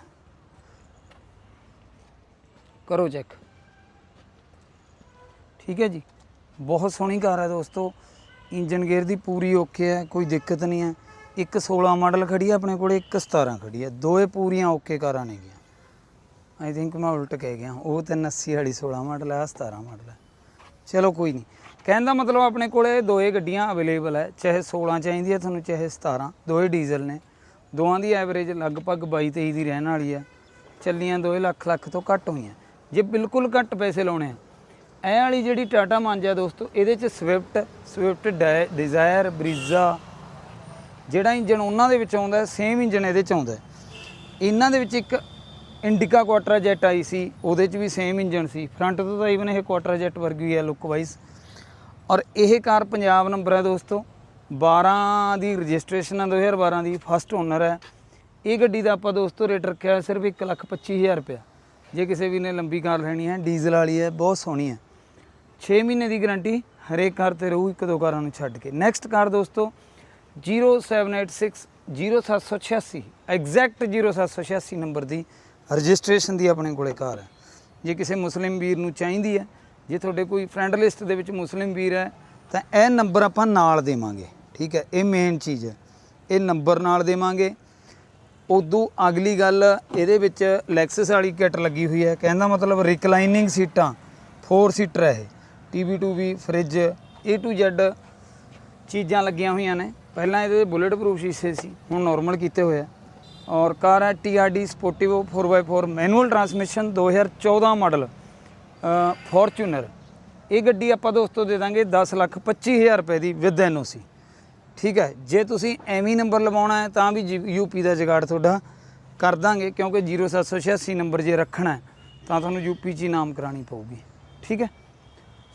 ਕਰੋ ਚੈੱਕ ਠੀਕ ਹੈ ਜੀ? ਬਹੁਤ ਸੋਹਣੀ ਕਾਰ ਹੈ ਦੋਸਤੋ। ਇੰਜਨ ਗੇਅਰ ਦੀ ਪੂਰੀ ਓਕੇ ਹੈ, ਕੋਈ ਦਿੱਕਤ ਨਹੀਂ ਹੈ। ਇੱਕ 16 ਮਾਡਲ ਖੜੀ ਆ, ਆਪਣੇ ਕੋਲੇ ਇੱਕ 17 ਖੜੀ ਹੈ ਦੋਏ ਪੂਰੀਆਂ ਓਕੇ ਕਾਰਾਂ ਨੇਗੀਆਂ ਆਈ ਥਿੰਕ ਮੈਂ ਉਲਟ ਕਹਿ ਗਿਆ। ਉਹ 380 ਵਾਲੀ 16 ਮਾਡਲ ਹੈ ਆਹ 17 ਮਾਡਲ ਹੈ ਚਲੋ ਕੋਈ ਨਹੀਂ। ਕਹਿਣ ਦਾ ਮਤਲਬ ਆਪਣੇ ਕੋਲੇ ਦੋਏ ਗੱਡੀਆਂ ਅਵੇਲੇਬਲ ਹੈ ਚਾਹੇ 16 ਚਾਹੀਦੀ ਹੈ ਤੁਹਾਨੂੰ ਚਾਹੇ 17 ਦੋਏ ਡੀਜ਼ਲ ਨੇ। ਦੋਵਾਂ ਦੀ ਐਵਰੇਜ ਲਗਭਗ 22 23 ਦੀ ਰਹਿਣ ਵਾਲੀ ਹੈ ਚੱਲੀਆਂ ਦੋਏ ਲੱਖ ਲੱਖ ਤੋਂ ਘੱਟ ਹੋਈਆਂ। ਜੇ ਬਿਲਕੁਲ ਘੱਟ ਪੈਸੇ ਲਾਉਣੇ ਆ। ਇਹ ਵਾਲੀ ਜਿਹੜੀ ਟਾਟਾ ਮਾਂਜਾ ਦੋਸਤੋ, ਇਹਦੇ ਚ ਸਵਿਫਟ ਸਵਿਫਟ ਡਿਜ਼ਾਇਰ ਬਰੀਜ਼ਾ ਜਿਹੜਾ ਇੰਜਨ ਉਹਨਾਂ ਦੇ ਵਿੱਚ ਆਉਂਦਾ ਸੇਮ ਇੰਜਨ ਇਹਦੇ ਚ ਆਉਂਦਾ। ਇਹਨਾਂ ਦੇ ਵਿੱਚ ਇੱਕ ਇੰਡਿਕਾ ਕੁਆਟਰ ਜੈਟ ਆਈ ਸੀ ਉਹਦੇ ਚ ਵੀ ਸੇਮ ਇੰਜਨ ਸੀ। ਫਰੰਟ ਤੋਂ ਤਾਂ ਇਵਨ ਇਹ ਕੁਆਟਰ ਜੈਟ ਵਰਗੀ ਹੈ ਲੁੱਕ ਵਾਈਜ਼ ਔਰ ਇਹ ਕਾਰ ਪੰਜਾਬ ਨੰਬਰ ਹੈ ਦੋਸਤੋ। 12 ਦੀ ਰਜਿਸਟ੍ਰੇਸ਼ਨ ਹੈ 2012 ਦੀ ਫਸਟ ਓਨਰ ਹੈ। ਇਹ ਗੱਡੀ ਦਾ ਆਪਾਂ ਦੋਸਤੋ ਰੇਟ ਰੱਖਿਆ ਹੈ ਸਿਰਫ 1,25,000 ਰੁਪਇਆ। ਜੇ ਕਿਸੇ ਵੀ ਨੇ ਲੰਬੀ ਕਾਰ ਲੈਣੀ ਹੈ ਡੀਜ਼ਲ ਵਾਲੀ ਹੈ ਬਹੁਤ ਸੋਹਣੀ ਹੈ। 6 ਮਹੀਨੇ ਦੀ ਗਾਰੰਟੀ ਹਰੇਕ ਕਾਰ ਤੇ ਰਹੂ ਇੱਕ ਦੋ ਕਾਰਾਂ ਨੂੰ ਛੱਡ ਕੇ। ਨੈਕਸਟ ਕਾਰ ਦੋਸਤੋ 0786 0786 ਐਗਜ਼ੈਕਟ 0786 ਨੰਬਰ ਦੀ ਰਜਿਸਟ੍ਰੇਸ਼ਨ ਦੀ ਆਪਣੇ ਕੋਲੇ ਕਾਰ ਹੈ। ਜੇ ਕਿਸੇ ਮੁਸਲਿਮ ਵੀਰ ਨੂੰ ਚਾਹੀਦੀ ਹੈ, ਜੇ ਤੁਹਾਡੇ ਕੋਈ ਫਰੈਂਡ ਲਿਸਟ ਦੇ ਵਿੱਚ ਮੁਸਲਿਮ ਵੀਰ ਹੈ, ਤਾਂ ਇਹ ਨੰਬਰ ਆਪਾਂ ਨਾਲ ਦੇਵਾਂਗੇ, ਠੀਕ ਹੈ? ਇਹ ਮੇਨ ਚੀਜ਼ ਹੈ। ਇਹ ਨੰਬਰ ਨਾਲ ਦੇਵਾਂਗੇ। ਉਦੋਂ ਅਗਲੀ ਗੱਲ, ਇਹਦੇ ਵਿੱਚ ਲੈਕਸਸ ਵਾਲੀ ਕਿੱਟ ਲੱਗੀ ਹੋਈ ਹੈ। ਕਹਿੰਦਾ ਮਤਲਬ ਰਿਕਲਾਈਨਿੰਗ ਸੀਟਾਂ 4 ਸੀਟਰ ਹੈ ਇਹ। ਟੀਵੀ ਟੂ ਵੀ ਫ੍ਰਿਜ A to Z ਚੀਜ਼ਾਂ ਲੱਗੀਆਂ ਹੋਈਆਂ ਨੇ। ਪਹਿਲਾਂ ਇਹਦੇ ਬੁਲੇਟ ਪ੍ਰੂਫ ਸ਼ੀਸ਼ੇ ਸੀ, ਹੁਣ ਨਾਰਮਲ ਕੀਤੇ ਹੋਏ ਆ। ਔਰ ਕਾਰ ਹੈ TRD sportivo 4x4 manual transmission 2014 model Fortuner ਇਹ ਗੱਡੀ ਆਪਾਂ ਦੋਸਤੋ ਦੇ ਦਾਂਗੇ 10 ਲੱਖ 25 ਹਜ਼ਾਰ ਰੁਪਏ ਦੀ ਵਿਦ ਐਨਓਸੀ ਠੀਕ ਹੈ, ਜੇ ਤੁਸੀਂ ਐਵੇਂ ਨੰਬਰ ਲਵਾਉਣਾ ਹੈ ਤਾਂ ਵੀ ਯੂਪੀ ਦਾ ਜਗਾੜ ਤੁਹਾਡਾ ਕਰ ਦਾਂਗੇ, ਕਿਉਂਕਿ 0786 ਨੰਬਰ ਜੇ ਰੱਖਣਾ ਤਾਂ ਤੁਹਾਨੂੰ ਯੂਪੀ 'ਚ ਹੀ ਨਾਮ ਕਰਾਣੀ ਪਊਗੀ। ਠੀਕ ਹੈ?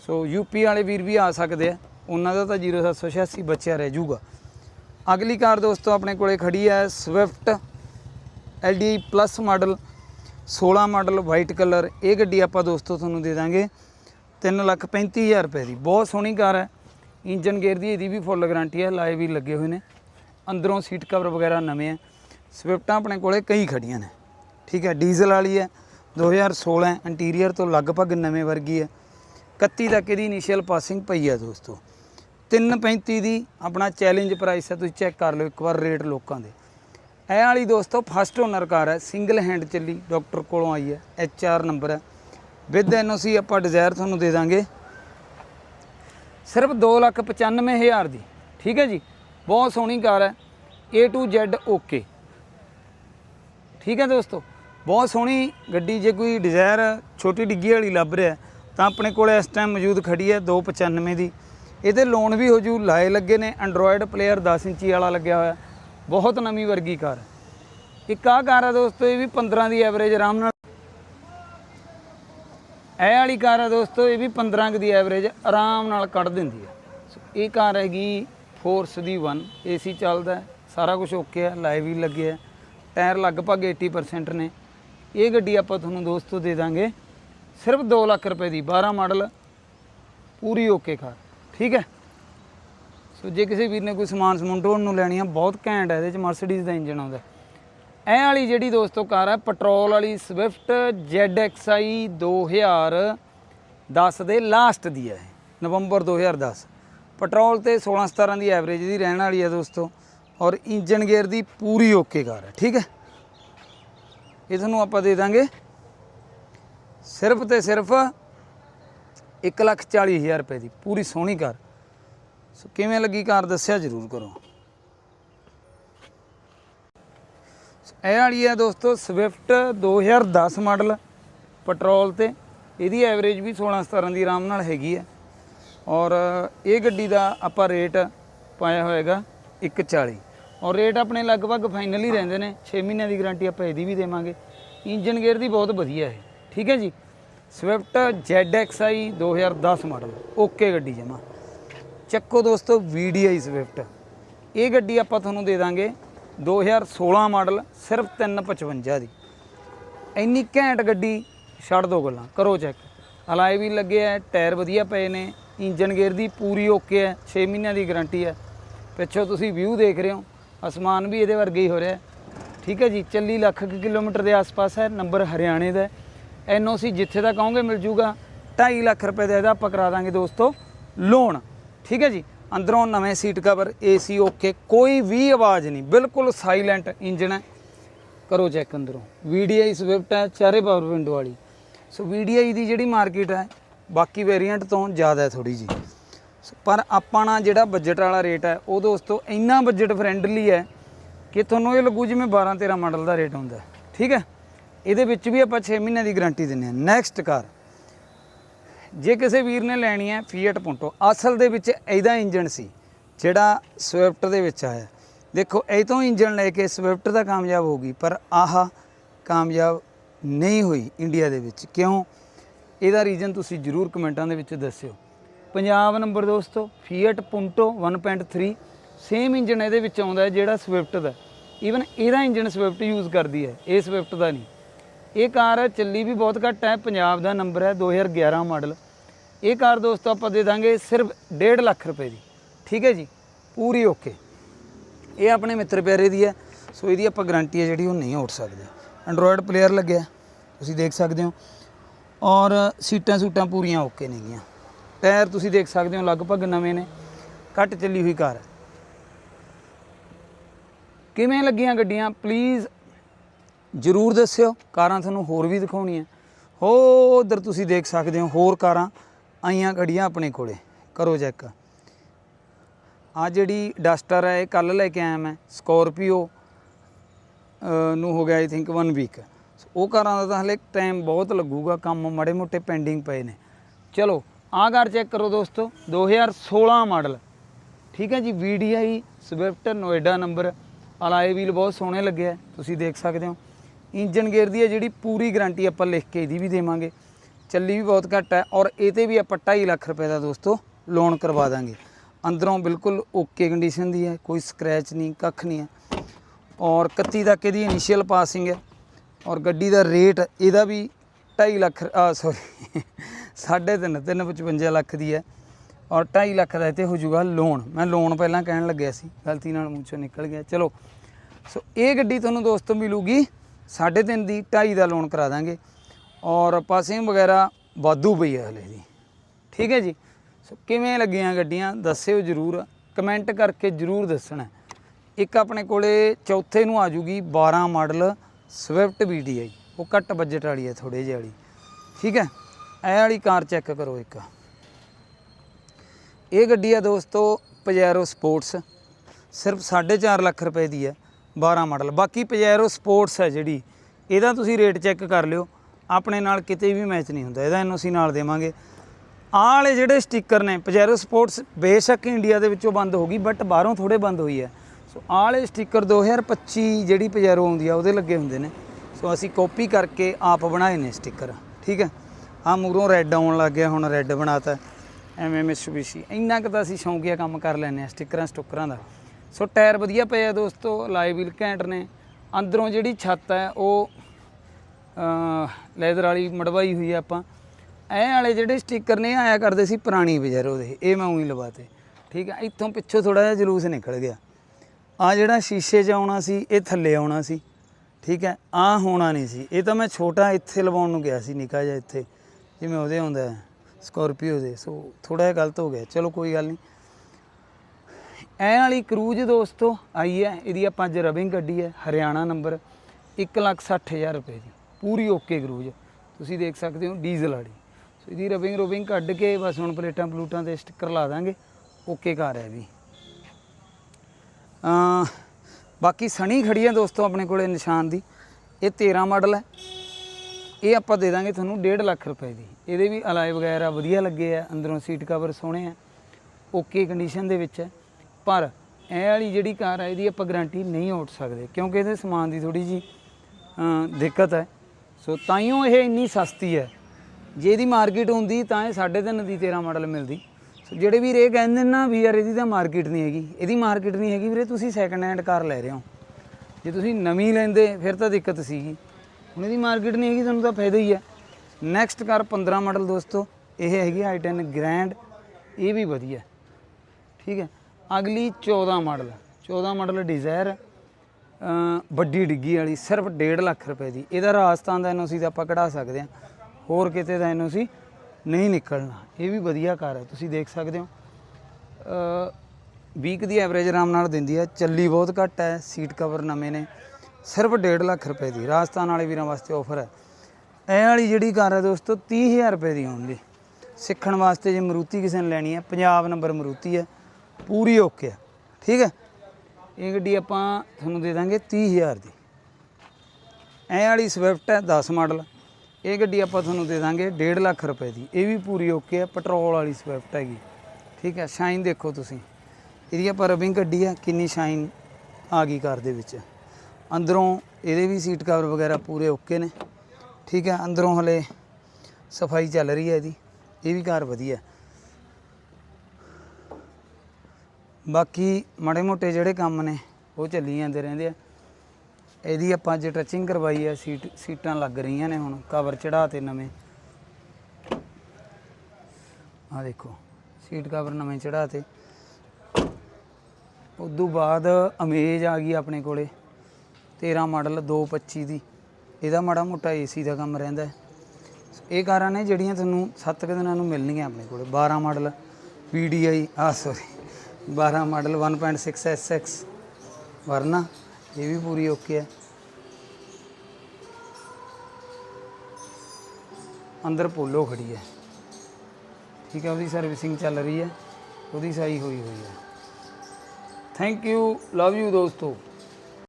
ਸੋ ਯੂਪੀ ਵਾਲੇ ਵੀਰ ਵੀ ਆ ਸਕਦੇ ਆ, ਉਹਨਾਂ ਦਾ ਤਾਂ 0786 ਬੱਚਿਆ ਰਹਿ ਜਾਊਗਾ। ਅਗਲੀ ਕਾਰ ਦੋਸਤੋ ਆਪਣੇ ਕੋਲੇ ਖੜੀ ਹੈ Swift LD plus model 16 model white colour ਇਹ ਗੱਡੀ ਆਪਾਂ ਦੋਸਤੋ ਤੁਹਾਨੂੰ ਦੇ ਦਾਂਗੇ 335000 ਰੁਪਏ ਦੀ। ਬਹੁਤ ਸੋਹਣੀ ਕਾਰ ਹੈ। ਇੰਜਨ ਗੇਅਰ ਦੀ ਇਹਦੀ ਵੀ ਫੁੱਲ ਗਾਰੰਟੀ ਹੈ, ਲਾਏ ਵੀ ਲੱਗੇ ਹੋਏ ਨੇ। ਅੰਦਰੋਂ ਸੀਟ ਕਵਰ ਵਗੈਰਾ ਨਵੇਂ ਆ ਸਵਿਫਟਾਂ ਆਪਣੇ ਕੋਲੇ ਕਈ ਖੜੀਆਂ ਨੇ। ਠੀਕ ਹੈ ਡੀਜ਼ਲ ਵਾਲੀ ਹੈ 2016 ਹੈ। ਇੰਟੀਰੀਅਰ ਤੋਂ ਲਗਭਗ ਨਵੇਂ ਵਰਗੀ ਹੈ। 31 ਤੱਕ ਇਹਦੀ ਇਨੀਸ਼ੀਅਲ ਪਾਸਿੰਗ ਪਈ ਹੈ ਦੋਸਤੋ। 335 ਦੀ ਆਪਣਾ ਚੈਲੰਜ ਪ੍ਰਾਈਸ ਹੈ, ਤੁਸੀਂ ਚੈੱਕ ਕਰ ਲਓ ਇੱਕ ਵਾਰ ਰੇਟ ਲੋਕਾਂ ਦੇ। ਇਹ ਵਾਲੀ ਦੋਸਤੋ ਫਸਟ ਓਨਰ ਕਾਰ ਹੈ ਸਿੰਗਲ ਹੈਂਡ ਚੱਲੀ ਡਾਕਟਰ ਕੋਲੋਂ ਆਈ ਹੈ ਐਚ ਆਰ ਨੰਬਰ ਹੈ। ਵਿਦ ਐਨਓਸੀ ਆਪਾਂ ਡਿਜ਼ਾਇਰ ਤੁਹਾਨੂੰ ਦੇ ਦਾਂਗੇ। ਸਿਰਫ 295000 ਦੀ, ਠੀਕ ਹੈ ਜੀ? ਬਹੁਤ ਸੋਹਣੀ ਕਾਰ ਹੈ, A to Z ਓਕੇ ਠੀਕ ਹੈ ਦੋਸਤੋ? ਬਹੁਤ ਸੋਹਣੀ ਗੱਡੀ, ਜੇ ਕੋਈ ਡਿਜ਼ਾਇਰ ਛੋਟੀ ਡਿੱਗੀ ਵਾਲੀ ਲੱਭ ਰਿਹਾ ਤਾਂ ਆਪਣੇ ਕੋਲ ਇਸ ਟਾਈਮ ਮੌਜੂਦ ਖੜੀ ਹੈ 295 ਦੀ। ਇਹਦੇ ਲੋਨ ਵੀ ਹੋ ਜੂ ਲਾਏ ਲੱਗੇ ਨੇ ਐਂਡਰੋਇਡ ਪਲੇਅਰ 10 ਇੰਚੀ ਵਾਲਾ ਲੱਗਿਆ ਹੋਇਆ, ਬਹੁਤ ਨਵੀਂ ਵਰਗੀ ਕਾਰ। ਇੱਕ ਆਹ ਕਾਰ ਹੈ ਦੋਸਤੋ, ਇਹ ਵੀ 15 ਦੀ ਐਵਰੇਜ ਆਰਾਮ ਨਾਲ। ਇਹ ਵਾਲੀ ਕਾਰ ਹੈ ਦੋਸਤੋ, ਇਹ ਵੀ 15 ਦੀ ਐਵਰੇਜ ਆਰਾਮ ਨਾਲ ਕੱਢ ਦਿੰਦੀ ਹੈ ਇਹ ਕਾਰ ਹੈਗੀ ਫੋਰਸ ਦੀ 1 ਏਸੀ ਚੱਲਦਾ, ਸਾਰਾ ਕੁਝ ਓਕੇ ਹੈ ਲਾਈਵ ਵੀ ਲੱਗੇ ਹੈ ਟਾਇਰ ਲਗਭਗ 80% ਨੇ। ਇਹ ਗੱਡੀ ਆਪਾਂ ਤੁਹਾਨੂੰ ਦੋਸਤੋ ਦੇ ਦਾਂਗੇ। ਸਿਰਫ 2 ਲੱਖ ਰੁਪਏ ਦੀ 12 ਮਾਡਲ, ਪੂਰੀ ਓਕੇ ਕਾਰ। ਠੀਕ ਹੈ? ਸੋ ਜੇ ਕਿਸੇ ਵੀਰ ਨੇ ਕੋਈ ਸਮਾਨ ਸਮੂਨ ਢੋਣ ਨੂੰ ਲੈਣੀ ਆ ਬਹੁਤ ਘੈਂਟ ਹੈ ਇਹਦੇ ਚ ਮਰਸੀਡੀਜ਼ ਦਾ ਇੰਜਨ ਆਉਂਦਾ ਇਹ ਵਾਲੀ ਜਿਹੜੀ ਦੋਸਤੋ ਕਾਰ ਹੈ ਪੈਟਰੋਲ ਵਾਲੀ ਸਵਿਫਟ ZXi 2010 ਦੇ ਲਾਸਟ ਦੀ ਹੈ ਇਹ, ਨਵੰਬਰ 2010 ਪੈਟਰੋਲ ਤੇ 16 17 ਦੀ ਐਵਰੇਜ ਦੀ ਰਹਿਣ ਵਾਲੀ ਹੈ ਦੋਸਤੋ ਔਰ ਇੰਜਨ ਗੇਅਰ ਦੀ ਪੂਰੀ ਓਕੇ ਕਾਰ ਹੈ ਠੀਕ ਹੈ? ਇਹ ਤੁਹਾਨੂੰ ਆਪਾਂ ਦੇ ਦਾਂਗੇ। ਸਿਰਫ ਤੇ ਸਿਰਫ 140000 ਰੁਪਏ ਦੀ, ਪੂਰੀ ਸੋਹਣੀ ਕਾਰ। ਸੋ ਕਿਵੇਂ ਲੱਗੀ ਕਾਰ, ਦੱਸਿਆ ਜਰੂਰ ਕਰੋ। ਇਹ ਵਾਲੀ ਹੈ ਦੋਸਤੋ ਸਵਿਫਟ 2010 ਮਾਡਲ, ਪੈਟਰੋਲ ਤੇ। ਇਹਦੀ ਐਵਰੇਜ ਵੀ 16 17 ਦੀ ਆਰਾਮ ਨਾਲ ਹੈਗੀ ਹੈ। ਔਰ ਇਹ ਗੱਡੀ ਦਾ ਆਪਾਂ ਰੇਟ ਪਾਇਆ ਹੋਏਗਾ 140 ਔਰ ਰੇਟ ਆਪਣੇ ਲਗਭਗ ਫਾਈਨਲ ਹੀ ਰਹਿੰਦੇ ਨੇ। 6 ਮਹੀਨਿਆਂ ਦੀ ਗਾਰੰਟੀ ਆਪਾਂ ਇਹਦੀ ਵੀ ਦੇਵਾਂਗੇ। ਇੰਜਨ ਗੇਅਰ ਦੀ ਬਹੁਤ ਵਧੀਆ ਹੈ। ਠੀਕ ਹੈ ਜੀ? ਸਵਿਫਟ ZXi 2010 ਮਾਡਲ ਓਕੇ ਗੱਡੀ ਜਮਾ। ਚੱਕੋ ਦੋਸਤੋ VDI ਸਵਿਫਟ ਇਹ ਗੱਡੀ ਆਪਾਂ ਤੁਹਾਨੂੰ ਦੇ ਦਾਂਗੇ 2016 ਮਾਡਲ ਸਿਰਫ 355 ਦੀ। ਇੰਨੀ ਘੈਂਟ ਗੱਡੀ, ਛੱਡ ਦੋ ਗੱਲਾਂ, ਕਰੋ ਚੈੱਕ ਅਲਾਈ ਵੀ ਲੱਗੇ ਆ, ਟਾਇਰ ਵਧੀਆ ਪਏ ਨੇ, ਇੰਜਨ ਗੇਅਰ ਦੀ ਪੂਰੀ ਓਕੇ ਹੈ 6 ਮਹੀਨਿਆਂ ਦੀ ਗਾਰੰਟੀ ਹੈ ਪਿੱਛੋਂ ਤੁਸੀਂ ਵਿਊ ਦੇਖ ਰਹੇ ਹੋ, ਅਸਮਾਨ ਵੀ ਇਹਦੇ ਵਰਗਾ ਹੀ ਹੋ ਰਿਹਾ। ਠੀਕ ਹੈ ਜੀ, ਚੱਲੀ ਲੱਖ ਕੁ ਕਿਲੋਮੀਟਰ ਦੇ ਆਸ-ਪਾਸ ਹੈ ਨੰਬਰ ਹਰਿਆਣੇ ਦਾ ਐਨਓਸੀ ਜਿੱਥੇ ਦਾ ਕਹੋਗੇ ਮਿਲ ਜੂਗਾ। 2.5 ਲੱਖ ਰੁਪਏ ਦਾ ਇਹਦਾ ਆਪਾਂ ਕਰਾ ਦਾਂਗੇ ਦੋਸਤੋ ਲੋਨ ਠੀਕ ਹੈ ਜੀ? ਅੰਦਰੋਂ ਨਵੇਂ ਸੀਟ ਕਵਰ ਏਸੀ ਓਕੇ ਕੋਈ ਵੀ ਆਵਾਜ਼ ਨਹੀਂ, ਬਿਲਕੁਲ ਸਾਇਲੈਂਟ ਇੰਜਨ ਹੈ। ਕਰੋ ਚੈੱਕ ਅੰਦਰੋਂ। VDI ਸਵਿਫਟ ਹੈ, ਚਾਰੇ ਪਾਵਰ ਵਿੰਡੋ ਵਾਲੀ। ਸੋ VDI ਦੀ ਜਿਹੜੀ ਮਾਰਕੀਟ ਹੈ, ਬਾਕੀ ਵੇਰੀਐਂਟ ਤੋਂ ਜ਼ਿਆਦਾ ਹੈ ਥੋੜੀ ਜੀ ਪਰ ਆਪਾਂ ਨਾ ਜਿਹੜਾ ਬਜਟ ਵਾਲਾ ਰੇਟ ਹੈ, ਉਹ ਦੋਸਤੋ ਇੰਨਾ ਬਜਟ ਫ੍ਰੈਂਡਲੀ ਹੈ ਕਿ ਤੁਹਾਨੂੰ ਇਹ ਲੱਗੂ ਜਿਵੇਂ 12 13 ਮਾਡਲ ਦਾ ਰੇਟ ਹੁੰਦਾ ਠੀਕ ਹੈ? ਇਹਦੇ ਵਿੱਚ ਵੀ ਆਪਾਂ 6 ਮਹੀਨਿਆਂ ਦੀ ਗਾਰੰਟੀ ਦਿੰਦੇ ਹਾਂ। ਨੈਕਸਟ ਕਾਰ ਜੇ ਕਿਸੇ ਵੀਰ ਨੇ ਲੈਣੀ ਹੈ ਫੀਐਟ ਪੁੰਟੋ ਅਸਲ ਦੇ ਵਿੱਚ ਇਹਦਾ ਇੰਜਨ ਸੀ, ਜਿਹੜਾ ਸਵਿਫਟ ਦੇ ਵਿੱਚ ਆਇਆ। ਦੇਖੋ, ਇਹ ਤੋਂ ਇੰਜਨ ਲੈ ਕੇ ਸਵਿਫਟ ਦਾ ਕਾਮਯਾਬ ਹੋ ਗਈ, ਪਰ ਆਹ ਕਾਮਯਾਬ ਨਹੀਂ ਹੋਈ ਇੰਡੀਆ ਦੇ ਵਿੱਚ। ਕਿਉਂ? ਇਹਦਾ ਰੀਜ਼ਨ ਤੁਸੀਂ ਜਰੂਰ ਕਮੈਂਟਾਂ ਦੇ ਵਿੱਚ ਦੱਸਿਓ। ਪੰਜਾਬ ਨੰਬਰ ਦੋਸਤੋ ਫੀਟ ਪੁੰਟੋ 1.3 ਸੇਮ ਇੰਜਨ ਇਹਦੇ ਵਿੱਚ ਆਉਂਦਾ ਜਿਹੜਾ ਸਵਿਫਟ ਦਾ। ਈਵਨ ਇਹਦਾ ਇੰਜਨ ਸਵਿਫਟ ਯੂਜ਼ ਕਰਦੀ ਹੈ, ਇਹ ਸਵਿਫਟ ਦਾ ਨਹੀਂ। ਇਹ ਕਾਰ ਚੱਲੀ ਵੀ ਬਹੁਤ ਘੱਟ ਹੈ, ਪੰਜਾਬ ਦਾ ਨੰਬਰ ਹੈ 2011 ਮਾਡਲ ਇਹ ਕਾਰ ਦੋਸਤੋ ਆਪਾਂ ਦੇ ਦਾਂਗੇ ਸਿਰਫ 1.5 ਲੱਖ ਰੁਪਏ ਦੀ। ਠੀਕ ਹੈ ਜੀ? ਪੂਰੀ ਓਕੇ ਇਹ ਆਪਣੇ ਮਿੱਤਰ ਪਿਆਰੇ ਦੀ ਹੈ, ਸੋ ਇਹਦੀ ਆਪਾਂ ਗਾਰੰਟੀ ਹੈ ਜਿਹੜੀ ਉਹ ਨਹੀਂ ਉੱਠ ਸਕਦੇ। ਐਂਡਰੋਇਡ ਪਲੇਅਰ ਲੱਗਿਆ, ਤੁਸੀਂ ਦੇਖ ਸਕਦੇ ਹੋ। ਔਰ ਸੀਟਾਂ ਸੂਟਾਂ ਪੂਰੀਆਂ ਓਕੇ ਨੇਗੀਆਂ ਟਾਇਰ ਤੁਸੀਂ ਦੇਖ ਸਕਦੇ ਹੋ, ਲਗਭਗ ਨਵੇਂ ਨੇ। ਘੱਟ ਚੱਲੀ ਹੋਈ ਕਾਰ। ਹੈ ਕਿਵੇਂ ਲੱਗੀਆਂ ਗੱਡੀਆਂ? ਪਲੀਜ਼ ਜਰੂਰ ਦੱਸਿਓ, ਕਾਰਾਂ ਤੁਹਾਨੂੰ ਹੋਰ ਵੀ ਦਿਖਾਉਣੀਆਂ। ਹੋ ਉਧਰ ਤੁਸੀਂ ਦੇਖ ਸਕਦੇ ਹੋ, ਹੋਰ ਕਾਰਾਂ ਆਈਆਂ ਖੜੀਆਂ ਆਪਣੇ ਕੋਲੇ। ਕਰੋ ਚੈੱਕ ਆ ਜਿਹੜੀ ਡਸਟਰ ਹੈ ਇਹ ਕੱਲ ਲੈ ਕੇ ਆਇਆ ਮੈਂ ਸਕੋਰਪੀਓ ਨੂੰ ਹੋ ਗਿਆ ਆਈ ਥਿੰਕ 1 ਵੀਕ ਉਹ ਕਾਰਾਂ ਦਾ ਤਾਂ ਹਲੇ ਟਾਈਮ ਬਹੁਤ ਲੱਗੂਗਾ, ਕੰਮ ਮਾੜੇ ਮੋਟੇ ਪੈਂਡਿੰਗ ਪਏ ਨੇ। ਚਲੋ, ਆਹ ਕਾਰ ਚੈੱਕ ਕਰੋ ਦੋਸਤੋ 2016 ਮਾਡਲ। ਠੀਕ ਹੈ ਜੀ VDI Swift Noida number alloy wheel ਬਹੁਤ ਸੋਹਣੇ ਲੱਗੇ ਆ, ਤੁਸੀਂ ਦੇਖ ਸਕਦੇ ਹੋ। ਇੰਜਨ ਗੇਅਰ ਦੀ ਹੈ ਜਿਹੜੀ ਪੂਰੀ ਗਾਰੰਟੀ ਆਪਾਂ ਲਿਖ ਕੇ ਇਹਦੀ ਵੀ ਦੇਵਾਂਗੇ। ਚੱਲੀ ਵੀ ਬਹੁਤ ਘੱਟ ਹੈ ਔਰ ਇਹ ਤੇ ਵੀ ਆਪਾਂ 2.5 ਲੱਖ ਰੁਪਏ ਦਾ ਦੋਸਤੋ ਲੋਨ ਕਰਵਾ ਦਾਂਗੇ। ਅੰਦਰੋਂ ਬਿਲਕੁਲ ਓਕੇ ਕੰਡੀਸ਼ਨ ਦੀ ਹੈ, ਕੋਈ ਸਕ੍ਰੈਚ ਨਹੀਂ, ਕੱਖ ਨਹੀਂ ਹੈ। ਔਰ 31 ਤੱਕ ਇਹਦੀ ਇਨੀਸ਼ੀਅਲ ਪਾਸਿੰਗ ਹੈ ਔਰ ਗੱਡੀ ਦਾ ਰੇਟ ਇਹਦਾ ਵੀ 2.5 ਲੱਖ ਆ ਸੌਰੀ 3.5 355 ਲੱਖ ਦੀ ਹੈ ਔਰ 2.5 ਲੱਖ ਦਾ ਇਹ ਤੇ ਹੋ ਜਾਊਗਾ ਲੋਨ ਮੈਂ ਲੋਨ ਪਹਿਲਾਂ ਕਹਿਣ ਲੱਗਿਆ ਸੀ, ਗਲਤੀ ਨਾਲ ਮੂੰਹ ਚੋਂ ਨਿਕਲ ਗਿਆ। ਚਲੋ, ਸੋ ਇਹ ਗੱਡੀ ਤੁਹਾਨੂੰ ਦੋਸਤੋ ਮਿਲੂਗੀ। 3.5 ਦੀ 2.5 ਦਾ ਲੋਨ ਕਰਾ ਦਾਂਗੇ। ਔਰ ਪਾਸਿੰਗ ਵਗੈਰਾ ਵਾਧੂ ਪਈ ਹੈ ਹਲੇ ਦੀ ਠੀਕ ਹੈ ਜੀ? ਸੋ ਕਿਵੇਂ ਲੱਗੀਆਂ ਗੱਡੀਆਂ? ਦੱਸਿਓ ਜਰੂਰ। ਕਮੈਂਟ ਕਰਕੇ ਜਰੂਰ ਦੱਸਣਾ। ਇੱਕ ਆਪਣੇ ਕੋਲੇ ਚੌਥੇ ਨੂੰ ਆ ਜੂਗੀ 12 ਮਾਡਲ ਸਵਿਫਟ VDI ਉਹ ਘੱਟ ਬਜਟ ਵਾਲੀ ਹੈ ਥੋੜੇ ਜਿਹੀ ਵਾਲੀ। ਠੀਕ ਹੈ? ਇਹ ਵਾਲੀ ਕਾਰ ਚੈੱਕ ਕਰੋ ਇੱਕ। ਇਹ ਗੱਡੀ ਆ ਦੋਸਤੋ ਪਜੈਰੋ ਸਪੋਰਟਸ ਸਿਰਫ 4.5 ਲੱਖ ਰੁਪਏ ਦੀ ਹੈ। 12 ਮਾਡਲ। ਬਾਕੀ ਪਜੈਰੋ ਸਪੋਰਟਸ ਹੈ ਜਿਹੜੀ, ਇਹਦਾ ਤੁਸੀਂ ਰੇਟ ਚੈੱਕ ਕਰ ਲਿਓ। ਆਪਣੇ ਨਾਲ ਕਿਤੇ ਵੀ ਮੈਚ ਨਹੀਂ ਹੁੰਦਾ। ਇਹਦਾ ਐਨਓਸੀ ਨਾਲ ਦੇਵਾਂਗੇ। ਆਹ ਵਾਲੇ ਜਿਹੜੇ ਸਟicker ਨੇ ਪਜੈਰੋ ਸਪੋਰਟਸ ਬੇਸ਼ੱਕ ਇੰਡੀਆ ਦੇ ਵਿੱਚੋਂ ਬੰਦ ਹੋ ਗਈ ਬਟ ਬਾਹਰੋਂ ਥੋੜੇ ਬੰਦ ਹੋਈ ਹੈ। ਸੋ ਆਹ ਵਾਲੇ ਸਟicker 2025 ਜਿਹੜੀ ਪਜੈਰੋ ਆਉਂਦੀ ਆ, ਉਹਦੇ ਲੱਗੇ ਹੁੰਦੇ ਨੇ। ਸੋ ਅਸੀਂ ਕਾਪੀ ਕਰਕੇ ਆਪ ਬਣਾਏ ਨੇ ਸਟicker ਠੀਕ ਹੈ? ਆ ਮੂਰੋਂ ਰੈੱਡ ਆਉਣ ਲੱਗ ਗਿਆ, ਹੁਣ ਰੈੱਡ ਬਣਾਤਾ। ਐਵੇਂ ਮਿਸੂਬੀਸ਼ੀ ਇੰਨਾ ਕੁ ਤਾਂ ਅਸੀਂ ਸ਼ੌਂਕੀਆ ਕੰਮ ਕਰ ਲੈਨੇ ਆ ਸਟickਰਾਂ ਸਟੁੱਕਰਾਂ ਦਾ। ਸੋ ਟਾਇਰ ਵਧੀਆ ਪਏ ਆ ਦੋਸਤੋ ਲਾਈਵ ਵੀਲ ਘੈਂਟ ਨੇ। ਅੰਦਰੋਂ ਜਿਹੜੀ ਛੱਤ ਹੈ, ਉਹ ਲੈਦਰ ਵਾਲੀ ਮੜਵਾਈ ਹੋਈ ਆ ਆਪਾਂ। ਇਹ ਵਾਲੇ ਜਿਹੜੇ ਸਟicker ਨੇ, ਆਇਆ ਕਰਦੇ ਸੀ ਪੁਰਾਣੀ ਬਜੈਰੋ ਦੇ, ਇਹ ਮੈਂ ਉਹੀ ਲਵਾਤੇ। ਠੀਕ ਹੈ ਇੱਥੋਂ ਪਿੱਛੋਂ ਥੋੜਾ ਜਿਹਾ ਜਲੂਸ ਨਿਕਲ ਗਿਆ। ਆ ਜਿਹੜਾ ਸ਼ੀਸ਼ੇ 'ਚ ਆਉਣਾ ਸੀ, ਇਹ ਥੱਲੇ ਆਉਣਾ ਸੀ। ਠੀਕ ਹੈ, ਆ ਹੋਣਾ ਨਹੀਂ ਸੀ। ਇਹ ਤਾਂ ਮੈਂ ਛੋਟਾ ਇੱਥੇ ਲਵਾਉਣ ਨੂੰ ਗਿਆ ਸੀ, ਨਿੱਕਾ ਜਿਹਾ ਇੱਥੇ। ਜਿਵੇਂ ਉਹਦੇ ਆਉਂਦਾ ਹੈ ਸਕਾਰਪੀਓ ਦੇ। ਸੋ ਥੋੜਾ ਜਿਹਾ ਗਲਤ ਹੋ ਗਿਆ। ਚਲੋ, ਕੋਈ ਗੱਲ ਨਹੀਂ। ਐ ਵਾਲੀ ਕਰੂਜ਼ ਦੋਸਤੋ, ਆਈ ਹੈ, ਇਹਦੀ ਆਪਾਂ ਅੱਜ ਰਬਿੰਗ ਗੱਡੀ ਹੈ, ਹਰਿਆਣਾ ਨੰਬਰ 160000 ਰੁਪਏ ਦੀ, ਪੂਰੀ ਓਕੇ ਕਰੂਜ਼। ਤੁਸੀਂ ਦੇਖ ਸਕਦੇ ਹੋ ਡੀਜ਼ਲ ਵਾਲੀ। ਸੋ ਇਹਦੀ ਰਬਿੰਗ ਰੋਬਿੰਗ ਕੱਢ ਕੇ ਬਸ ਹੁਣ ਪਲੇਟਾਂ ਪਲੂਟਾਂ ਤੇ ਸਟicker ਲਾ ਦਾਂਗੇ ਓਕੇ ਕਾਰ ਹੈ ਵੀ। ਅਮ ਬਾਕੀ ਸਣੀ ਖੜੀ ਹੈ ਦੋਸਤੋ ਆਪਣੇ ਕੋਲੇ ਨਿਸ਼ਾਨ ਦੀ, ਇਹ 13 ਮਾਡਲ ਹੈ। ਇਹ ਆਪਾਂ ਦੇ ਦਾਂਗੇ ਤੁਹਾਨੂੰ 1.5 ਲੱਖ ਰੁਪਏ ਦੀ। ਇਹਦੇ ਵੀ ਅਲਾਈ ਵਗੈਰਾ ਵਧੀਆ ਲੱਗੇ ਆ, ਅੰਦਰੋਂ ਸੀਟ ਕਵਰ ਸੋਹਣੇ ਆ ਓਕੇ ਕੰਡੀਸ਼ਨ ਦੇ ਵਿੱਚ ਹੈ। ਪਰ ਇਹ ਵਾਲੀ ਜਿਹੜੀ ਕਾਰ ਹੈ ਇਹਦੀ ਆਪਾਂ ਗਾਰੰਟੀ ਨਹੀਂ ਉੱਠ ਸਕਦੇ, ਕਿਉਂਕਿ ਇਹਦੇ ਸਮਾਨ ਦੀ ਥੋੜੀ ਜੀ ਦਿੱਕਤ ਹੈ। ਸੋ ਤਾਈਓ ਇਹ ਇੰਨੀ ਸਸਤੀ ਹੈ। ਜੇ ਇਹਦੀ ਮਾਰਕੀਟ ਹੁੰਦੀ ਤਾਂ ਇਹ 3.5 ਦੀ 13 ਮਾਡਲ ਮਿਲਦੀ। ਸੋ ਜਿਹੜੇ ਵੀਰ ਇਹ ਕਹਿੰਦੇ ਨੇ ਨਾ ਵੀ ਯਾਰ ਇਹਦੀ ਤਾਂ ਮਾਰਕੀਟ ਨਹੀਂ ਹੈਗੀ, ਇਹਦੀ ਮਾਰਕੀਟ ਨਹੀਂ ਹੈਗੀ ਵੀਰੇ, ਤੁਸੀਂ ਸੈਕੰਡ ਹੈਂਡ ਕਾਰ ਲੈ ਰਹੇ ਹੋ। ਜੇ ਤੁਸੀਂ ਨਵੀਂ ਲੈਂਦੇ, ਫਿਰ ਤਾਂ ਦਿੱਕਤ ਸੀਗੀ। ਹੁਣ ਇਹਦੀ ਮਾਰਕੀਟ ਨਹੀਂ ਹੈਗੀ, ਤੁਹਾਨੂੰ ਤਾਂ ਫਾਇਦਾ ਹੀ ਹੈ। ਨੈਕਸਟ ਕਾਰ 15 ਮਾਡਲ ਦੋਸਤੋ, ਇਹ ਹੈਗੀ i10 ਗ੍ਰੈਂਡ ਇਹ ਵੀ ਵਧੀਆ। ਠੀਕ ਹੈ। ਅਗਲੀ 14 ਮਾਡਲ 14 ਮਾਡਲ ਡਿਜ਼ਾਇਰ ਵੱਡੀ ਡਿੱਗੀ ਵਾਲੀ, ਸਿਰਫ 1.5 ਲੱਖ ਰੁਪਏ ਦੀ। ਇਹਦਾ ਰਾਜਸਥਾਨ ਦਾ ਐਨਓਸੀ ਦਾ ਆਪਾਂ ਕਢਾ ਸਕਦੇ ਹਾਂ। ਹੋਰ ਕਿਤੇ ਦਾ ਐਨਓਸੀ ਨਹੀਂ ਨਿਕਲਣਾ। ਇਹ ਵੀ ਵਧੀਆ ਕਾਰ ਹੈ, ਤੁਸੀਂ ਦੇਖ ਸਕਦੇ ਹੋ। ਵੀਕ ਦੀ ਐਵਰੇਜ ਆਰਾਮ ਨਾਲ ਦਿੰਦੀ ਹੈ। ਚੱਲੀ ਬਹੁਤ ਘੱਟ ਹੈ ਸੀਟ ਕਵਰ ਨਵੇਂ ਨੇ। ਸਿਰਫ 1.5 ਲੱਖ ਰੁਪਏ ਦੀ। ਰਾਜਸਥਾਨ ਵਾਲੇ ਵੀਰਾਂ ਵਾਸਤੇ ਆਫਰ ਹੈ। ਇਹ ਵਾਲੀ ਜਿਹੜੀ ਕਾਰ ਹੈ ਦੋਸਤੋ 30000 ਰੁਪਏ ਦੀ ਆਉਂਦੀ ਸਿੱਖਣ ਵਾਸਤੇ ਜੇ ਮਰੂਤੀ ਕਿਸੇ ਨੇ ਲੈਣੀ ਹੈ, ਪੰਜਾਬ ਨੰਬਰ ਮਰੂਤੀ ਹੈ। ਪੂਰੀ ਓਕੇ ਹੈ ਠੀਕ ਹੈ? ਇਹ ਗੱਡੀ ਆਪਾਂ ਤੁਹਾਨੂੰ ਦੇ ਦਾਂਗੇ 30000 ਦੀ। ਐ ਵਾਲੀ ਸਵਿਫਟ ਹੈ 10 ਮਾਡਲ। ਇਹ ਗੱਡੀ ਆਪਾਂ ਤੁਹਾਨੂੰ ਦੇ ਦਾਂਗੇ 1.5 ਲੱਖ ਰੁਪਏ ਦੀ। ਇਹ ਵੀ ਪੂਰੀ ਓਕੇ ਹੈ ਪੈਟਰੋਲ ਵਾਲੀ ਸਵਿਫਟ ਹੈਗੀ। ਠੀਕ ਹੈ? ਸ਼ਾਈਨ ਦੇਖੋ ਤੁਸੀਂ। ਇਹਦੀ ਆਪਾਂ ਰਬਿੰਗ ਗੱਡੀ ਆ, ਕਿੰਨੀ ਸ਼ਾਈਨ ਆ ਗਈ ਕਾਰ ਦੇ ਵਿੱਚ। ਅੰਦਰੋਂ ਇਹਦੇ ਵੀ ਸੀਟ ਕਵਰ ਵਗੈਰਾ ਪੂਰੇ ਓਕੇ ਨੇ। ਠੀਕ ਹੈ? ਅੰਦਰੋਂ ਹਲੇ ਸਫ਼ਾਈ ਚੱਲ ਰਹੀ ਹੈ ਇਹਦੀ। ਇਹ ਵੀ ਕਾਰ ਵਧੀਆ ਹੈ। ਬਾਕੀ ਮਾੜੇ ਮੋਟੇ ਜਿਹੜੇ ਕੰਮ ਨੇ, ਉਹ ਚੱਲੀ ਜਾਂਦੇ ਰਹਿੰਦੇ ਆ। ਇਹਦੀ ਆਪਾਂ ਅੱਜ ਟੱਚਿੰਗ ਕਰਵਾਈ ਆ, ਸੀਟ, ਸੀਟਾਂ ਲੱਗ ਰਹੀਆਂ ਨੇ ਹੁਣ ਕਵਰ ਚੜਾਤੇ ਨਵੇਂ। ਆ ਦੇਖੋ, ਸੀਟ ਕਵਰ ਨਵੇਂ ਚੜਾਤੇ ਉਦੋਂ ਬਾਅਦ ਅਮੇਜ ਆ ਗਈ ਆਪਣੇ ਕੋਲੇ। 13 ਮਾਡਲ 225 ਦੀ। ਇਹਦਾ ਮਾੜਾ ਮੋਟਾ ਏਸੀ ਦਾ ਕੰਮ ਰਹਿੰਦਾ। ਇਹ ਕਾਰਾਂ ਨੇ ਜਿਹੜੀਆਂ ਤੁਹਾਨੂੰ 7 ਕੁ ਦਿਨਾਂ ਨੂੰ ਮਿਲਣਗੀਆਂ ਆਪਣੇ ਕੋਲੇ। 12 ਮਾਡਲ VDI ਆ ਸੌਰੀ 12 ਮਾਡਲ 1.6 SX ਵਰਨਾ ਇਹ ਵੀ ਪੂਰੀ ਓਕੇ ਹੈ ਅੰਦਰ ਪੋਲੋ ਖੜੀ ਹੈ ਠੀਕ ਹੈ ਉਹਦੀ ਸਰਵਿਸਿੰਗ ਚੱਲ ਰਹੀ ਹੈ ਉਹਦੀ ਸਹੀ ਹੋਈ ਹੋਈ ਹੈ ਥੈਂਕ ਯੂ ਲਵ ਯੂ ਦੋਸਤੋ